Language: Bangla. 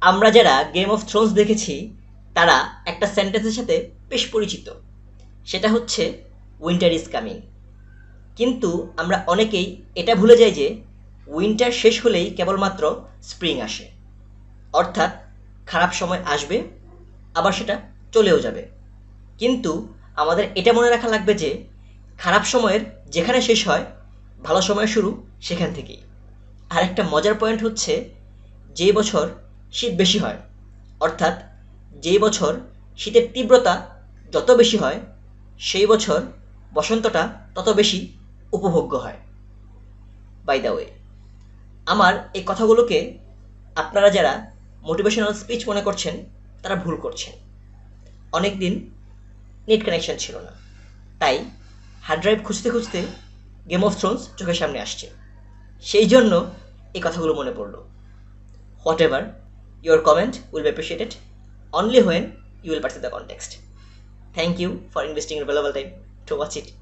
আমরা যারা গেম অফ থ্রোনস দেখেছি, তারা একটা সেন্টেন্সের সাথে বেশ পরিচিত। সেটা হচ্ছে উইন্টার ইজ কামিং কিন্তু আমরা অনেকেই এটা ভুলে যাই যে উইন্টার শেষ হলেই কেবলমাত্র স্প্রিং আসে। অর্থাৎ খারাপ সময় আসবে, আবার সেটা চলেও যাবে। কিন্তু আমাদের এটা মনে রাখা লাগবে যে, খারাপ সময়ের যেখানে শেষ হয়, ভালো সময় শুরু সেখান থেকেই। আর একটা মজার পয়েন্ট হচ্ছে যে বছর শীত বেশি হয়। অর্থাৎ যেই বছর শীতের তীব্রতা যত বেশি হয়, সেই বছর বসন্তটা তত বেশি উপভোগ্য হয়। বাই দ্য ওয়ে আমার এই কথাগুলোকে আপনারা যারা মোটিভেশনাল স্পিচ মনে করছেন, তারা ভুল করছেন। অনেক দিন নেট কানেকশন ছিল না। তাই হার্ড ড্রাইভ খুঁজতে খুঁজতে গেম অফ থ্রোনস চোখের সামনে আসছে। সেই জন্য এই কথাগুলো মনে পড়ল। Whatever Your comment will be appreciated only when you will perceive the context. Thank you for investing your valuable time to watch it.